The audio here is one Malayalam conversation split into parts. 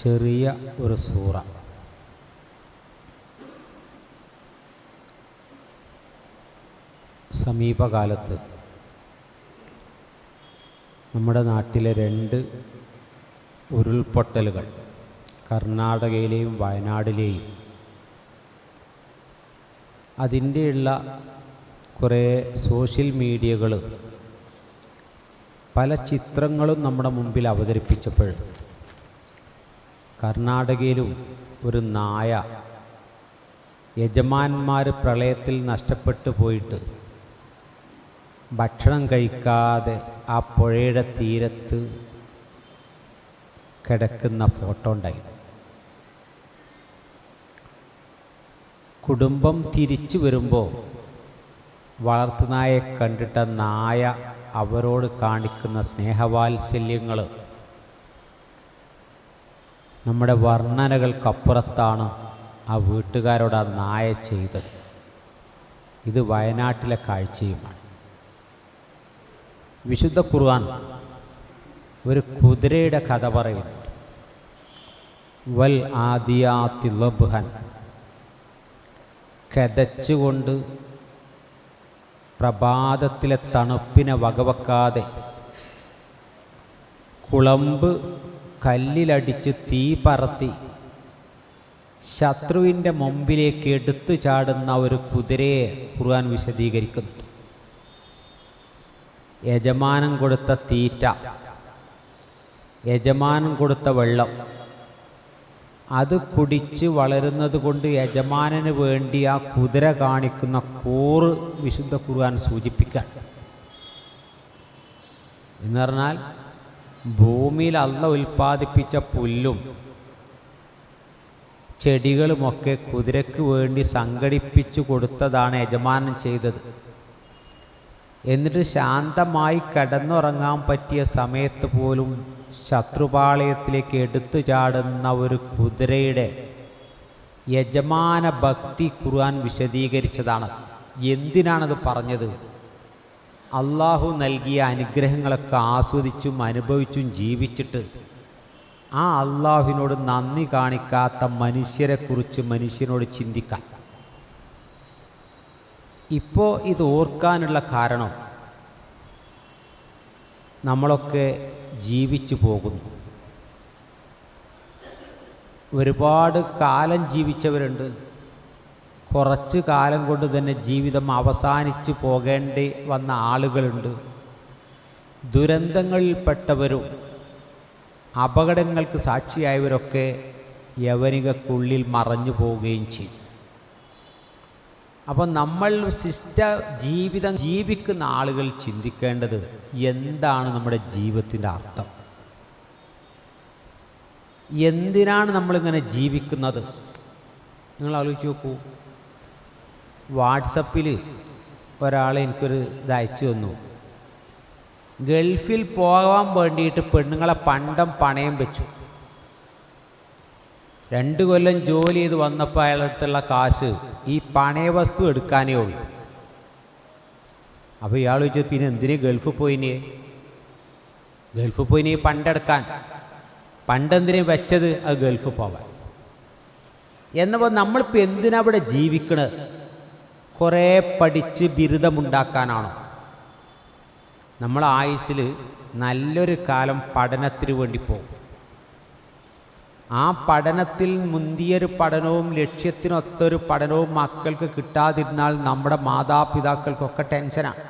ചെറിയ ഒരു സൂറ. സമീപകാലത്ത് നമ്മുടെ നാട്ടിലെ രണ്ട് ഉരുൾപൊട്ടലുകൾ കർണാടകയിലെയും വയനാടിലെയും അതിന്റെയുള്ള കുറേ സോഷ്യൽ മീഡിയകൾ പല ചിത്രങ്ങളും നമ്മുടെ മുമ്പിൽ അവതരിപ്പിച്ചപ്പോൾ കർണാടകയിലും ഒരു നായ യജമാന്മാർ പ്രളയത്തിൽ നഷ്ടപ്പെട്ടു പോയിട്ട് ഭക്ഷണം കഴിക്കാതെ ആ പുഴയുടെ തീരത്ത് കിടക്കുന്ന ഫോട്ടോ ഉണ്ടായി കുടുംബം തിരിച്ചു വരുമ്പോൾ വളർത്തുനായെ കണ്ടിട്ട നായ അവരോട് കാണിക്കുന്ന സ്നേഹവാത്സല്യങ്ങൾ നമ്മുടെ വർണനകൾക്കപ്പുറത്താണ് ആ വീട്ടുകാരോട് ആ നായ ചെയ്തത്. ഇത് വയനാട്ടിലെ കാഴ്ചയുമാണ്. വിശുദ്ധ ഖുർആൻ ഒരു കുതിരയുടെ കഥ പറയുന്നു. വൽ ആദിയാത്തി ലബ്ഹൻ. കതച്ചുകൊണ്ട് പ്രഭാതത്തിലെ തണുപ്പിനെ വകവെക്കാതെ കുളമ്പ് കല്ലിലടിച്ച് തീ പറത്തി. ശത്രുവിന്റെ മുമ്പിലേക്ക് എടുത്തു ചാടുന്ന ഒരു കുതിരയെ ഖുർആൻ വിശദീകരിക്കുന്നുണ്ട്. യജമാനം കൊടുത്ത തീറ്റ യജമാനം കൊടുത്ത വെള്ളം അത് കുടിച്ച് വളരുന്നത് കൊണ്ട് യജമാനന് വേണ്ടി ആ കുതിര കാണിക്കുന്ന കൂറ് വിശുദ്ധ ഖുർആൻ സൂചിപ്പിക്കാൻ. എന്ന് പറഞ്ഞാൽ ഭൂമിയിൽ അല്ല ഉൽപ്പാദിപ്പിച്ച പുല്ലും ചെടികളുമൊക്കെ കുതിരയ്ക്ക് വേണ്ടി സംഘടിപ്പിച്ചു കൊടുത്തതാണ് യജമാനൻ ചെയ്തത്. എന്നിട്ട് ശാന്തമായി കിടന്നുറങ്ങാൻ പറ്റിയ സമയത്ത് പോലും ശത്രുപാളയത്തിലേക്ക് എടുത്തു ചാടുന്ന ഒരു കുതിരയുടെ യജമാന ഭക്തി ഖുർആൻ വിശദീകരിച്ചതാണ്. എന്തിനാണത് പറഞ്ഞത്? അള്ളാഹു നൽകിയ അനുഗ്രഹങ്ങളൊക്കെ ആസ്വദിച്ചും അനുഭവിച്ചും ജീവിച്ചിട്ട് ആ അള്ളാഹുവിനോട് നന്ദി കാണിക്കാത്ത മനുഷ്യരെക്കുറിച്ച് മനുഷ്യനോട് ചിന്തിക്കാം. ഇപ്പോൾ ഇത് ഓർക്കാനുള്ള കാരണം നമ്മളൊക്കെ ജീവിച്ചു പോകുന്നു. ഒരുപാട് കാലം ജീവിച്ചവരുണ്ട്. കുറച്ച് കാലം കൊണ്ട് തന്നെ ജീവിതം അവസാനിച്ച് പോകേണ്ടി വന്ന ആളുകളുണ്ട്. ദുരന്തങ്ങളിൽപ്പെട്ടവരും അപകടങ്ങൾക്ക് സാക്ഷിയായവരൊക്കെ യവനികക്കുള്ളിൽ മറഞ്ഞു പോവുകയും ചെയ്യും. അപ്പം നമ്മൾ ശിഷ്ട ജീവിതം ജീവിക്കുന്ന ആളുകൾ ചിന്തിക്കേണ്ടത് എന്താണ് നമ്മുടെ ജീവിതത്തിന്റെ അർത്ഥം? എന്തിനാണ് നമ്മളിങ്ങനെ ജീവിക്കുന്നത്? നിങ്ങൾ ആലോചിച്ച് നോക്കൂ. വാട്സപ്പിൽ ഒരാൾ എനിക്കൊരു ഇത് അയച്ചു തന്നു. ഗൾഫിൽ പോകാൻ വേണ്ടിയിട്ട് പെണ്ണുങ്ങളെ പണ്ടം പണയം വെച്ചു. രണ്ട് കൊല്ലം ജോലി ചെയ്ത് വന്നപ്പോൾ അയാളുടെ അടുത്തുള്ള കാശ് ഈ പണയ വസ്തു എടുക്കാനേ ഉള്ളൂ. അപ്പോൾ ഇയാൾ ചോദിച്ചു പിന്നെ എന്തിനു ഗൾഫ് പോയിനെ ഗൾഫ് പോയിനെ പണ്ടെടുക്കാൻ. പണ്ടെന്തിനു വെച്ചത്? അത് ഗൾഫ് പോകാൻ. എന്നപ്പോൾ നമ്മളിപ്പോൾ എന്തിനാ ഇവിടെ ജീവിക്കണത്? കുറേ പഠിച്ച് ബിരുദമുണ്ടാക്കാനാണോ? നമ്മൾ ആയുസ്സിൽ നല്ലൊരു കാലം പഠനത്തിന് വേണ്ടി പോകും. ആ പഠനത്തിൽ മുന്തിയൊരു പഠനവും ലക്ഷ്യത്തിനൊത്തൊരു പഠനവും മക്കൾക്ക് കിട്ടാതിരുന്നാൽ നമ്മുടെ മാതാപിതാക്കൾക്കൊക്കെ ടെൻഷനാണ്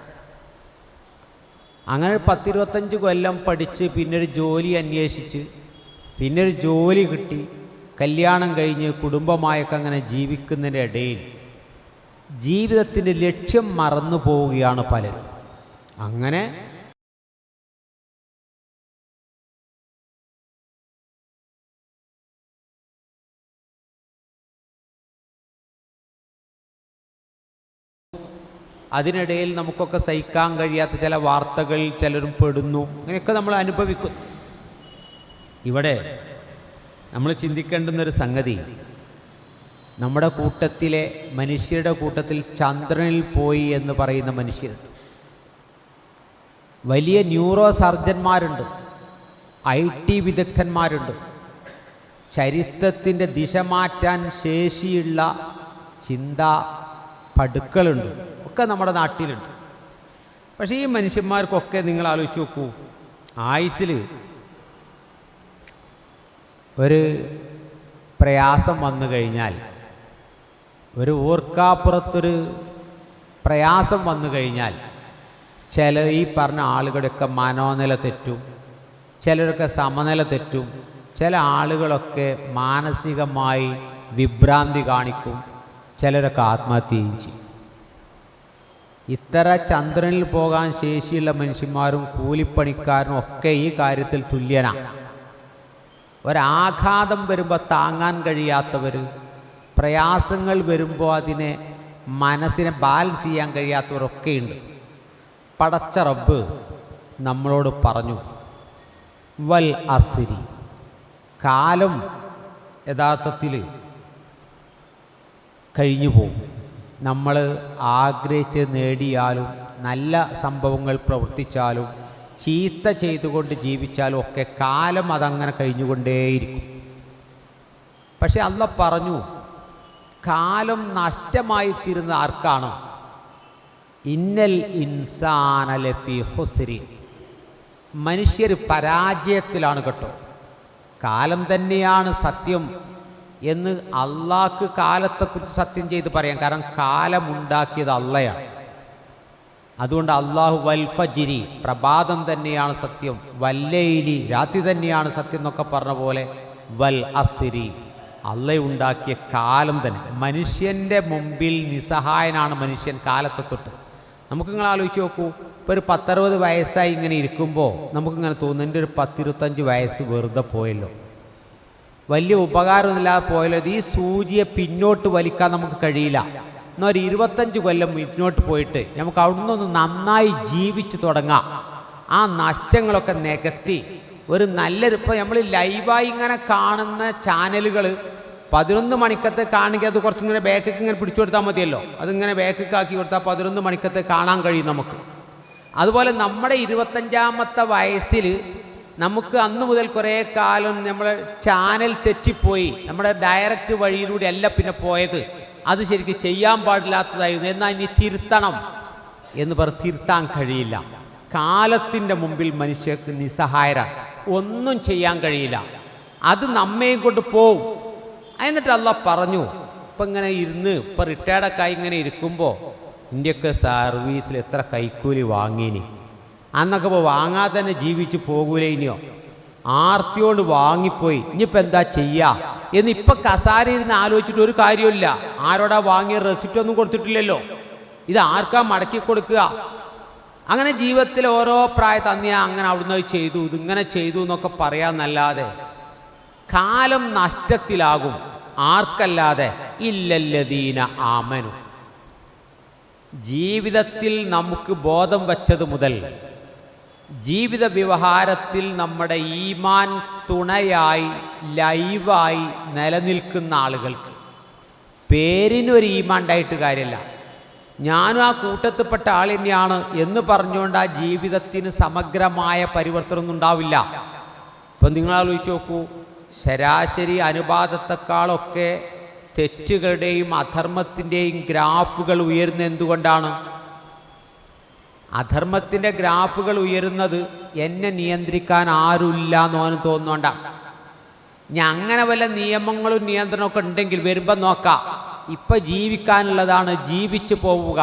അങ്ങനെ പത്തിരുപത്തഞ്ച് കൊല്ലം പഠിച്ച് പിന്നൊരു ജോലി അന്വേഷിച്ച് പിന്നൊരു ജോലി കിട്ടി കല്യാണം കഴിഞ്ഞ് കുടുംബമായൊക്കെ അങ്ങനെ ജീവിക്കുന്നതിന്റെ ഇടയിൽ ജീവിതത്തിന്റെ ലക്ഷ്യം മറന്നു പോവുകയാണ് പലരും. അങ്ങനെ അതിനിടയിൽ നമുക്കൊക്കെ സഹിക്കാൻ കഴിയാത്ത ചില വാർത്തകളിൽ ചിലരും പെടുന്നു. അങ്ങനെയൊക്കെ നമ്മൾ അനുഭവിക്കുന്നു. ഇവിടെ നമ്മൾ ചിന്തിക്കേണ്ടുന്നൊരു സംഗതി നമ്മുടെ കൂട്ടത്തിലെ മനുഷ്യരുടെ കൂട്ടത്തിൽ ചന്ദ്രനിൽ പോയി എന്ന് പറയുന്ന മനുഷ്യരുണ്ട് വലിയ ന്യൂറോ സർജന്മാരുണ്ട്. ഐ ടി വിദഗ്ധന്മാരുണ്ട്. ചരിത്രത്തിന്റെ ദിശ മാറ്റാൻ ശേഷിയുള്ള ചിന്ത പടുക്കളുണ്ട്. ഒക്കെ നമ്മുടെ നാട്ടിലുണ്ട്. പക്ഷേ ഈ മനുഷ്യന്മാർക്കൊക്കെ നിങ്ങൾ ആലോചിച്ച് നോക്കൂ. ആയുസിൽ ഒരു പ്രയാസം വന്നു കഴിഞ്ഞാൽ ഒരു ഓർക്കാപ്പുറത്തൊരു പ്രയാസം വന്നു കഴിഞ്ഞാൽ ചില ഈ പറഞ്ഞ ആളുകളുടെയൊക്കെ മനോനില തെറ്റും ചിലരൊക്കെ സമനില തെറ്റും ചില ആളുകളൊക്കെ മാനസികമായി വിഭ്രാന്തി കാണിക്കും ചിലരൊക്കെ ആത്മഹത്യയും ചെയ്യും. ഇത്തര ചന്ദ്രനിൽ പോകാൻ ശേഷിയുള്ള മനുഷ്യന്മാരും കൂലിപ്പണിക്കാരും ഒക്കെ ഈ കാര്യത്തിൽ തുല്യനാണ് ഒരാഘാതം വരുമ്പോൾ താങ്ങാൻ കഴിയാത്തവർ പ്രയാസങ്ങൾ വരുമ്പോൾ അതിനെ മനസ്സിനെ ബാലൻസ് ചെയ്യാൻ കഴിയാത്തവരൊക്കെയുണ്ട് പടച്ച റബ്ബ് നമ്മളോട് പറഞ്ഞു വൽ അസിരി. കാലം യഥാർത്ഥത്തിൽ കഴിഞ്ഞു പോകും. നമ്മൾ ആഗ്രഹിച്ച് നേടിയാലും നല്ല സംഭവങ്ങൾ പ്രവർത്തിച്ചാലും ചീത്ത ചെയ്തുകൊണ്ട് ജീവിച്ചാലും ഒക്കെ കാലം അതങ്ങനെ കഴിഞ്ഞുകൊണ്ടേയിരിക്കും. പക്ഷെ അല്ല പറഞ്ഞു കാലം നഷ്ടമായി തീരുന്ന ആർക്കാണ്? ഇന്നൽ ഇൻസാന ലഫി ഹുസരി മനുഷ്യർ പരാജയത്തിലാണ് കേട്ടോ. കാലം തന്നെയാണ് സത്യം എന്ന് അള്ളാഹ്ക്ക് കാലത്തെക്കുറിച്ച് സത്യം ചെയ്ത് പറയാം. കാരണം കാലമുണ്ടാക്കിയത് അള്ളയാണ്. അതുകൊണ്ട് അള്ളാഹു വൽഫജിരി പ്രഭാതം തന്നെയാണ് സത്യം. വല്ലയിലി രാത്രി തന്നെയാണ് സത്യം എന്നൊക്കെ പറഞ്ഞ പോലെ വൽ അസിരി. അള്ള ഉണ്ടാക്കിയ കാലം തന്നെ. മനുഷ്യന്റെ മുമ്പിൽ നിസ്സഹായനാണ് മനുഷ്യൻ കാലത്തെ തൊട്ട്. നമുക്ക് നിങ്ങൾ ആലോചിച്ച് നോക്കൂ. ഇപ്പോൾ ഒരു പത്തറുപത് വയസ്സായി ഇങ്ങനെ ഇരിക്കുമ്പോൾ നമുക്കിങ്ങനെ തോന്നുന്നു എന്റെ ഒരു പത്തിരുപത്തഞ്ച് വയസ്സ് വെറുതെ പോയല്ലോ. വലിയ ഉപകാരമൊന്നുമില്ലാതെ പോയല്ലോ. ഈ സൂചിയെ പിന്നോട്ട് വലിക്കാൻ നമുക്ക് കഴിയില്ല. എന്നാൽ ഒരു ഇരുപത്തഞ്ച് കൊല്ലം മുന്നോട്ട് പോയിട്ട് നമുക്ക് അവിടുന്ന് നന്നായി ജീവിച്ചു തുടങ്ങാം. ആ നഷ്ടങ്ങളൊക്കെ നികത്തി ഒരു നല്ലൊരു ഇപ്പോൾ നമ്മൾ ലൈവായി ഇങ്ങനെ കാണുന്ന ചാനലുകൾ പതിനൊന്ന് മണിക്കത്തെ കാണുക അത് കുറച്ചിങ്ങനെ ബേക്കക്ക് ഇങ്ങനെ പിടിച്ചു കൊടുത്താൽ മതിയല്ലോ. അതിങ്ങനെ ബാക്കിക്ക് ആക്കി കൊടുത്താൽ പതിനൊന്ന് മണിക്കത്തെ കാണാൻ കഴിയും നമുക്ക്. അതുപോലെ നമ്മുടെ ഇരുപത്തഞ്ചാമത്തെ വയസ്സിൽ നമുക്ക് അന്ന് മുതൽ കുറേ കാലം നമ്മൾ ചാനൽ തെറ്റിപ്പോയി. നമ്മുടെ ഡയറക്റ്റ് വഴിയിലൂടെ അല്ല പിന്നെ പോയത്. അത് ശരിക്കും ചെയ്യാൻ പാടില്ലാത്തതായിരുന്നു. എന്നാൽ ഇനി തിരുത്തണം എന്ന് പറഞ്ഞ് തിരുത്താൻ കഴിയില്ല. കാലത്തിന്റെ മുമ്പിൽ മനുഷ്യർക്ക് നിസ്സഹായരാണ്. ഒന്നും ചെയ്യാൻ കഴിയില്ല. അത് നമ്മയും കൊണ്ട് പോവും. എന്നിട്ട് അല്ല പറഞ്ഞു ഇപ്പം ഇങ്ങനെ ഇരുന്ന് ഇപ്പം റിട്ടയർഡൊക്കെ ആയി ഇങ്ങനെ ഇരിക്കുമ്പോൾ ഇന്ത്യയ്ക്ക് സർവീസിൽ എത്ര കൈക്കൂലി വാങ്ങിനി. അന്നൊക്കെ ഇപ്പോൾ വാങ്ങാതെ തന്നെ ജീവിച്ച് പോകൂലേ ഇനിയോ. ആർത്തിയോട് വാങ്ങിപ്പോയി. ഇനിയിപ്പോൾ എന്താ ചെയ്യുക എന്ന് ഇപ്പം കസാരി ഇരുന്ന് ആലോചിച്ചിട്ട് ഒരു കാര്യമില്ല ആരോടാ വാങ്ങിയ റെസിപ്റ്റ് ഒന്നും കൊടുത്തിട്ടില്ലല്ലോ. ഇത് ആർക്കാ മടക്കി കൊടുക്കുക? അങ്ങനെ ജീവിതത്തിൽ ഓരോ പ്രായത്ത് ഞാൻ അങ്ങനെ അവിടുന്ന് ചെയ്തു ഇതിങ്ങനെ ചെയ്തു എന്നൊക്കെ പറയാന്നല്ലാതെ കാലം നഷ്ടത്തിലാകും. ആർക്കല്ലാതെ? ഇല്ലല്ലദീന ആമനു. ജീവിതത്തിൽ നമുക്ക് ബോധം വച്ചത് മുതൽ ജീവിത വ്യവഹാരത്തിൽ നമ്മുടെ ഈമാൻ തുണയായി ലൈവായി നിലനിൽക്കുന്ന ആളുകൾക്ക്. പേരിനൊരു ഈമാൻ ഉണ്ടായിട്ട് കാര്യമില്ല. ഞാനും ആ കൂട്ടത്തിൽപ്പെട്ട ആൾ തന്നെയാണ് എന്ന് പറഞ്ഞുകൊണ്ട് ആ ജീവിതത്തിന് സമഗ്രമായ പരിവർത്തനമൊന്നും ഉണ്ടാവില്ല. ഇപ്പം നിങ്ങൾ ആലോചിച്ച് നോക്കൂ ശരാശരി അനുപാതത്തെക്കാളൊക്കെ തെറ്റുകളുടെയും അധർമ്മത്തിന്റെയും ഗ്രാഫുകൾ ഉയരുന്ന എന്തുകൊണ്ടാണ്? അധർമ്മത്തിന്റെ ഗ്രാഫുകൾ ഉയരുന്നത് എന്നെ നിയന്ത്രിക്കാൻ ആരുമില്ല എന്നോന് തോന്നുകൊണ്ടാണ് ഇനി അങ്ങനെ വല്ല നിയമങ്ങളും നിയന്ത്രണമൊക്കെ ഉണ്ടെങ്കിൽ വരുമ്പോൾ നോക്കാം. ഇപ്പം ജീവിക്കാനുള്ളതാണ് ജീവിച്ചു പോവുക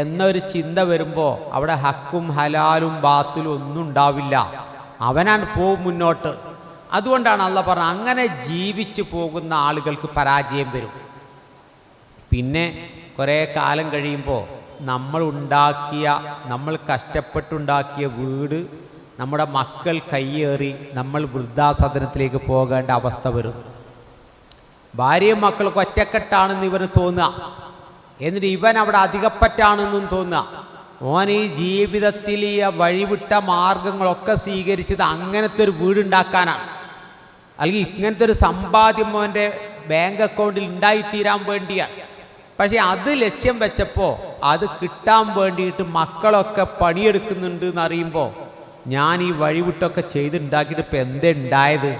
എന്നൊരു ചിന്ത വരുമ്പോൾ അവിടെ ഹക്കും ഹലാലും ബാത്തിലും ഒന്നും ഉണ്ടാവില്ല. അവനാണ് പോവും മുന്നോട്ട്. അതുകൊണ്ടാണ് അള്ള പറഞ്ഞത് അങ്ങനെ ജീവിച്ചു പോകുന്ന ആളുകൾക്ക് പരാജയം വരും. പിന്നെ കുറേ കാലം കഴിയുമ്പോൾ നമ്മൾ ഉണ്ടാക്കിയ നമ്മൾ കഷ്ടപ്പെട്ടുണ്ടാക്കിയ വീട് നമ്മുടെ മക്കൾ കയ്യേറി നമ്മൾ വൃദ്ധാസദനത്തിലേക്ക് പോകേണ്ട അവസ്ഥ വരും. ഭാര്യയും മക്കൾക്ക് ഒറ്റക്കെട്ടാണെന്ന് ഇവന് തോന്നുക. എന്നിട്ട് ഇവൻ അവിടെ അധികപ്പറ്റാണെന്നും തോന്നുക. ഓൻ ഈ ജീവിതത്തിൽ ഈ വഴിവിട്ട മാർഗങ്ങളൊക്കെ സ്വീകരിച്ചത് അങ്ങനത്തെ ഒരു വീടുണ്ടാക്കാനാണ്. അല്ലെങ്കിൽ ഇങ്ങനത്തെ ഒരു സമ്പാദ്യം അവന്റെ ബാങ്ക് അക്കൗണ്ടിൽ ഉണ്ടായിത്തീരാൻ വേണ്ടിയാണ്. പക്ഷേ അത് ലക്ഷ്യം വെച്ചപ്പോൾ അത് കിട്ടാൻ വേണ്ടിയിട്ട് മക്കളൊക്കെ പണിയെടുക്കുന്നുണ്ട് എന്നറിയുമ്പോൾ ഞാൻ ഈ വഴിവിട്ടൊക്കെ ചെയ്തുണ്ടാക്കിയിട്ട് ഇപ്പം എന്തേ ഉണ്ടായത്?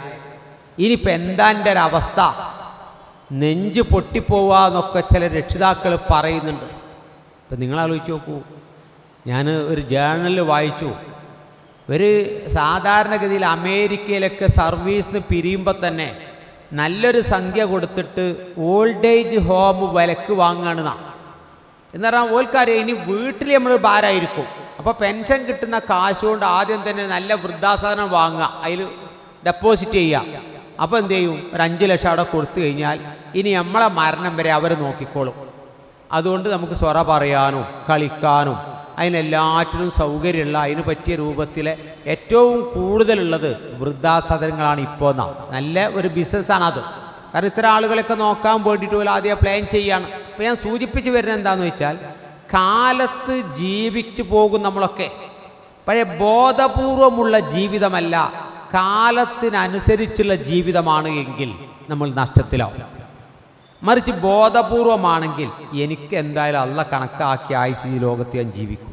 ഇനിയിപ്പോൾ എന്താ എന്റെ ഒരു അവസ്ഥ? നെഞ്ച് പൊട്ടിപ്പോവാന്നൊക്കെ ചില രക്ഷിതാക്കൾ പറയുന്നുണ്ട്. ഇപ്പം നിങ്ങൾ ആലോചിച്ച് നോക്കൂ. ഞാൻ ഒരു ജേർണലിൽ വായിച്ചു. ഒരു സാധാരണഗതിയിൽ അമേരിക്കയിലൊക്കെ സർവീസിന് പിരിയുമ്പോൾ തന്നെ നല്ലൊരു സംഖ്യ കൊടുത്തിട്ട് ഓൾഡ് ഏജ് ഹോം വിലക്ക് വാങ്ങുകയാണ് എന്ന് പറഞ്ഞാൽ ഓൽക്കാരെ ഇനി വീട്ടിൽ നമ്മൾ ഭാരമായിരിക്കും അപ്പോൾ പെൻഷൻ കിട്ടുന്ന കാശുകൊണ്ട് ആദ്യം തന്നെ നല്ല വൃദ്ധാസാധനം വാങ്ങുക. അതിൽ ഡെപ്പോസിറ്റ് ചെയ്യുക. അപ്പോൾ എന്ത് ചെയ്യും? ഒരു അഞ്ച് ലക്ഷം അവിടെ കൊടുത്തു കഴിഞ്ഞാൽ ഇനി നമ്മളെ മരണം വരെ അവർ നോക്കിക്കോളും. അതുകൊണ്ട് നമുക്ക് സ്വറ പറയാനും കളിക്കാനും അതിനെല്ലാറ്റിനും സൗകര്യമുള്ള അതിന് പറ്റിയ രൂപത്തിലെ ഏറ്റവും കൂടുതലുള്ളത് വൃദ്ധാസദനങ്ങളാണ് ഇപ്പോൾ നാം. നല്ല ഒരു ബിസിനസ്സാണ് അത് കാരണം ഇത്ര ആളുകളൊക്കെ നോക്കാൻ വേണ്ടിയിട്ട് പോലും ആദ്യം പ്ലാൻ ചെയ്യുകയാണ് അപ്പോൾ ഞാൻ സൂചിപ്പിച്ച് വരുന്നത് എന്താണെന്ന് വെച്ചാൽ കാലത്ത് ജീവിച്ചു പോകും നമ്മളൊക്കെ. പഴയ ബോധപൂർവമുള്ള ജീവിതമല്ല. കാലത്തിനനുസരിച്ചുള്ള ജീവിതമാണ് എങ്കിൽ നമ്മൾ നഷ്ടത്തിലാവും. മറിച്ച് ബോധപൂർവമാണെങ്കിൽ എനിക്ക് എന്തായാലും അള്ള കണക്കാക്കി ആയുസ് ഈ ലോകത്ത് ഞാൻ ജീവിക്കും.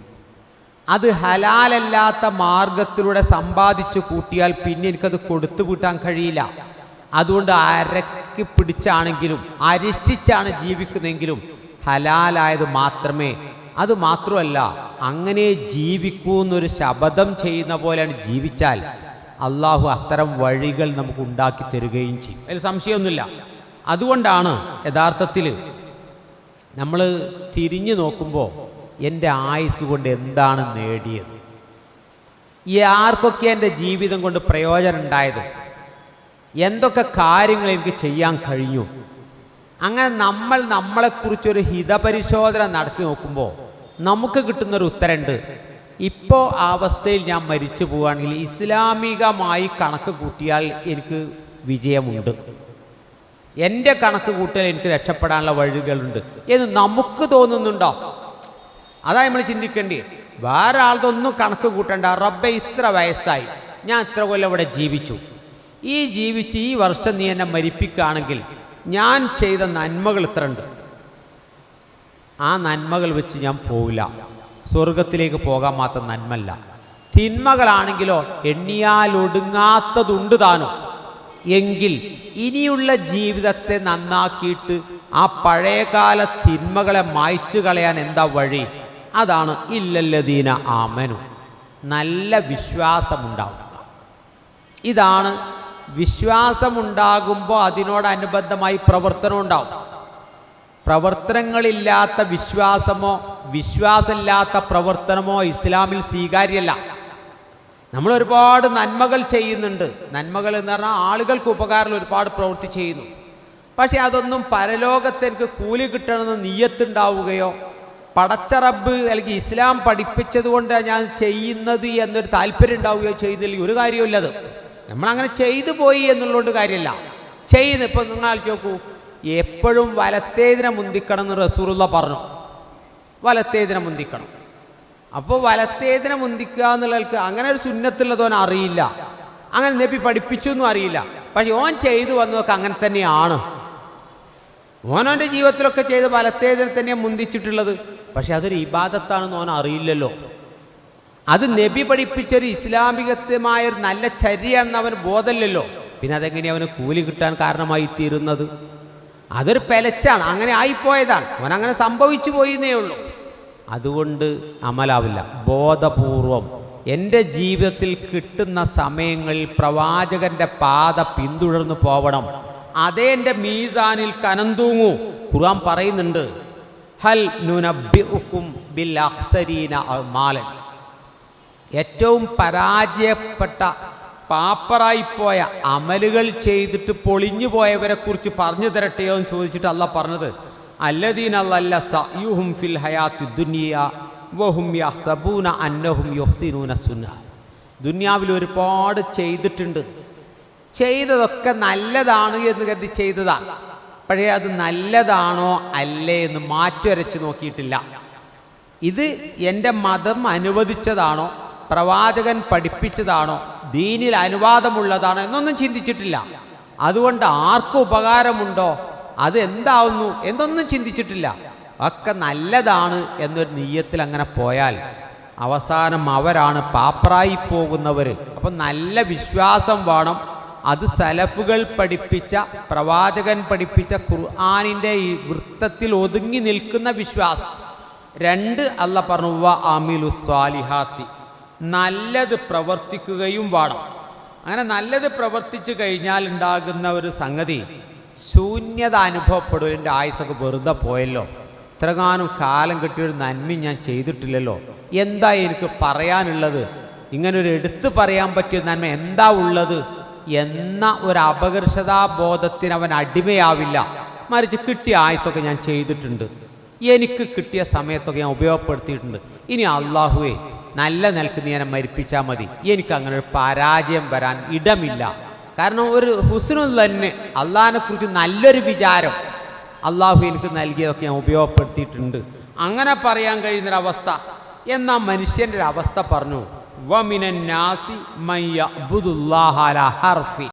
അത് ഹലാലല്ലാത്ത മാർഗത്തിലൂടെ സമ്പാദിച്ചു കൂട്ടിയാൽ പിന്നെ എനിക്കത് കൊടുത്തു കൂട്ടാൻ കഴിയില്ല. അതുകൊണ്ട് അരക്ക് പിടിച്ചാണെങ്കിലും അരിഷ്ടിച്ചാണ് ജീവിക്കുന്നതെങ്കിലും ഹലാലായത് മാത്രമേ അത് മാത്രമല്ല അങ്ങനെ ജീവിക്കൂ എന്നൊരു ശബദം ചെയ്യുന്ന പോലെയാണ് ജീവിച്ചാൽ അള്ളാഹു അത്തരം വഴികൾ നമുക്ക് ഉണ്ടാക്കി തരികയും ചെയ്യും. അതിൽ സംശയമൊന്നുമില്ല. അതുകൊണ്ടാണ് യഥാർത്ഥത്തിൽ നമ്മൾ തിരിഞ്ഞു നോക്കുമ്പോൾ എന്റെ ആയുസ് കൊണ്ട് എന്താണ് നേടിയത്? ഈ ആർക്കൊക്കെ എന്റെ ജീവിതം കൊണ്ട് പ്രയോജനം ഉണ്ടായത്? എന്തൊക്കെ കാര്യങ്ങൾ എനിക്ക് ചെയ്യാൻ കഴിഞ്ഞു? അങ്ങനെ നമ്മൾ നമ്മളെക്കുറിച്ചൊരു ഹിതപരിശോധന നടത്തി നോക്കുമ്പോൾ നമുക്ക് കിട്ടുന്നൊരു ഉത്തരമുണ്ട്. ഇപ്പോൾ ആ അവസ്ഥയിൽ ഞാൻ മരിച്ചു പോവുകയാണെങ്കിൽ ഇസ്ലാമികമായി കണക്ക് കൂട്ടിയാൽ എനിക്ക് വിജയമുണ്ട്. എന്റെ കണക്ക് കൂട്ടിയാൽ എനിക്ക് രക്ഷപ്പെടാനുള്ള വഴികളുണ്ട്. എന്ന് നമുക്ക് തോന്നുന്നുണ്ടോ? അതാ നമ്മൾ ചിന്തിക്കേണ്ടി. വേറെ ആളതൊന്നും കണക്ക് കൂട്ടണ്ട. റബ്ബെ ഇത്ര വയസ്സായി. ഞാൻ ഇത്ര കൊല്ലം ഇവിടെ ജീവിച്ചു. ഈ ജീവിച്ച് ഈ വർഷം നീ എന്നെ മരിപ്പിക്കുകയാണെങ്കിൽ ഞാൻ ചെയ്ത നന്മകൾ ഇത്ര ഉണ്ട് ആ നന്മകൾ വെച്ച് ഞാൻ പോവില്ല. സ്വർഗത്തിലേക്ക് പോകാൻ മാത്രം നന്മല്ല തിന്മകളാണെങ്കിലോ എണ്ണിയാലൊടുങ്ങാത്തതുണ്ട് താനും. എങ്കിൽ ഇനിയുള്ള ജീവിതത്തെ നന്നാക്കിയിട്ട് ആ പഴയകാല തിന്മകളെ മായ്ച്ചു കളയാൻ എന്താ വഴി? അതാണ് ഇല്ലല്ലദീന ആമനു. നല്ല വിശ്വാസമുണ്ടാവുക. ഇതാണ് വിശ്വാസമുണ്ടാകുമ്പോൾ അതിനോടനുബന്ധമായി പ്രവർത്തനം ഉണ്ടാവും പ്രവർത്തനങ്ങളില്ലാത്ത വിശ്വാസമോ വിശ്വാസമില്ലാത്ത പ്രവർത്തനമോ ഇസ്ലാമിൽ സ്വീകാര്യല്ല നമ്മൾ ഒരുപാട് നന്മകൾ ചെയ്യുന്നുണ്ട്. നന്മകൾ എന്ന് പറഞ്ഞാൽ ആളുകൾക്ക് ഉപകാരം ഒരുപാട് പ്രവൃത്തി ചെയ്യുന്നു. പക്ഷേ അതൊന്നും പരലോകത്തേക്ക് കൂലി കിട്ടണമെന്ന് നീയത്തുണ്ടാവുകയോ പടച്ച റബ്ബ് അല്ലെങ്കിൽ ഇസ്ലാം പഠിപ്പിച്ചത് കൊണ്ട് ഞാൻ ചെയ്യുന്നത് എന്നൊരു താല്പര്യം ഉണ്ടാവുകയോ ചെയ്യുന്നില്ല ഒരു കാര്യമില്ലത് നമ്മളങ്ങനെ ചെയ്തു പോയി എന്നുള്ളതുകൊണ്ട് കാര്യമില്ല. ചെയ്യുന്നു. ഇപ്പം നിങ്ങൾ നോക്കൂ. എപ്പോഴും വലത്തേതിനെ മുന്തിക്കണം എന്ന് റസൂറുള്ള പറഞ്ഞു. വലത്തേതിനെ മുന്തിക്കണം. അപ്പോൾ വലത്തേതിനെ മുന്തിക്കുക എന്നുള്ളവർക്ക് അങ്ങനെ ഒരു സുന്നത്തുള്ളതോൻ അറിയില്ല. അങ്ങനെ നബി പഠിപ്പിച്ചു എന്നും അറിയില്ല. പക്ഷെ ഓൻ ചെയ്തു വന്നതൊക്കെ അങ്ങനെ തന്നെയാണ്. ഓനോന്റെ ജീവിതത്തിലൊക്കെ ചെയ്ത് വലത്തേതിനെ തന്നെയാണ് മുന്തിച്ചിട്ടുള്ളത്. പക്ഷെ അതൊരു ഇബാദത്താണെന്ന് ഓൻ അറിയില്ലല്ലോ. അത് നബി പഠിപ്പിച്ചൊരു ഇസ്ലാമികത്വമായ ഒരു നല്ല ചര്യയാണെന്ന് അവന് ബോധമില്ലല്ലോ. പിന്നെ അതെങ്ങനെയാണ് അവന് കൂലി കിട്ടാൻ കാരണമായി തീരുന്നത്? അതൊരു പെലച്ചാണ്. അങ്ങനെ ആയിപ്പോയതാണ്. അങ്ങനെ സംഭവിച്ചു പോയിന്നേ ഉള്ളൂ. അതുകൊണ്ട് അമലാവില്ല. ബോധപൂർവം എന്റെ ജീവിതത്തിൽ കിട്ടുന്ന സമയങ്ങളിൽ പ്രവാചകന്റെ പാത പിന്തുടർന്നു പോവണം. അതേ എന്റെ മീസാനിൽ കനം തൂങ്ങൂ. ഖുർആൻ പറയുന്നുണ്ട് ഹൽ നുനബിഉക്കും ബിൽ അഹ്സരീന മാലൻ. ഏറ്റവും പരാജയപ്പെട്ട പാപ്പറായിപ്പോയ അമലുകൾ ചെയ്തിട്ട് പൊളിഞ്ഞു പോയവരെ കുറിച്ച് പറഞ്ഞു തരട്ടെയോ എന്ന് ചോദിച്ചിട്ട് അല്ല പറഞ്ഞത് അല്ലദീൻ അല്ല സയുഹും ഫിൽ ഹയാത്തി ദുനിയ യഹ്സബൂന അന്നഹും യുഹ്സിനൂന സുന്ന. ദുനിയാവിൽ ഒരുപാട് ചെയ്തിട്ടുണ്ട്. ചെയ്തതൊക്കെ നല്ലതാണ് എന്ന് കരുതി ചെയ്തതാ. പക്ഷേ അത് നല്ലതാണോ അല്ലേ എന്ന് മാറ്റുരച്ച് നോക്കിയിട്ടില്ല. ഇത് എന്റെ മതം അനുവദിച്ചതാണോ? പ്രവാചകൻ പഠിപ്പിച്ചതാണോ? ദീനിൽ അനുവാദമുള്ളതാണ് എന്നൊന്നും ചിന്തിച്ചിട്ടില്ല. അതുകൊണ്ട് ആർക്കും ഉപകാരമുണ്ടോ അത് എന്താവുന്നു എന്നൊന്നും ചിന്തിച്ചിട്ടില്ല. ഒക്കെ നല്ലതാണ് എന്നൊരു നീയത്തിൽ അങ്ങനെ പോയാൽ അവസാനം അവരാണ് പാപ്പറായി പോകുന്നവർ അപ്പം നല്ല വിശ്വാസം വേണം. അത് സലഫുകൾ പഠിപ്പിച്ച പ്രവാചകൻ പഠിപ്പിച്ച ഖുർആാനിന്റെ ഈ വൃത്തത്തിൽ ഒതുങ്ങി നിൽക്കുന്ന വിശ്വാസം. രണ്ട് അല്ല പറഞ്ഞു വ അമിലു സ്വാലിഹാത്തി. നല്ലത് പ്രവർത്തിക്കുകയും വേണം. അങ്ങനെ നല്ലത് പ്രവർത്തിച്ചു കഴിഞ്ഞാൽ ഉണ്ടാകുന്ന ഒരു സംഗതി ശൂന്യത അനുഭവപ്പെടും എന്റെ ആയുസൊക്കെ വെറുതെ പോയല്ലോ. ഇത്രകാലം കാലം കിട്ടിയൊരു നന്മ ഞാൻ ചെയ്തിട്ടില്ലല്ലോ. എന്താ എനിക്ക് പറയാനുള്ളത്? ഇങ്ങനെ ഒരു എടുത്തു പറയാൻ പറ്റിയ നന്മ എന്താ ഉള്ളത്? എന്ന ഒരു അപകർഷതാബോധത്തിന് അവൻ അടിമയാവില്ല. മറിച്ച് കിട്ടിയ ആയുസൊക്കെ ഞാൻ ചെയ്തിട്ടുണ്ട്. എനിക്ക് കിട്ടിയ സമയത്തൊക്കെ ഞാൻ ഉപയോഗപ്പെടുത്തിയിട്ടുണ്ട്. ഇനി അള്ളാഹുവെ നല്ല നിലയ്ക്ക് നീ എന്നെ മരിപ്പിച്ചാൽ മതി. എനിക്ക് അങ്ങനെ ഒരു പരാജയം വരാൻ ഇടമില്ല. കാരണം ഒരു ഹുസ്നു തന്നെ കുറിച്ച് നല്ലൊരു വിചാരം അള്ളാഹു എനിക്ക് നൽകിയതൊക്കെ ഞാൻ ഉപയോഗപ്പെടുത്തിയിട്ടുണ്ട്. അങ്ങനെ പറയാൻ കഴിയുന്നൊരവസ്ഥ. എന്നാ മനുഷ്യന്റെ ഒരു അവസ്ഥ പറഞ്ഞു വമിനൻ നാസി മയ്യ ഹർഫി.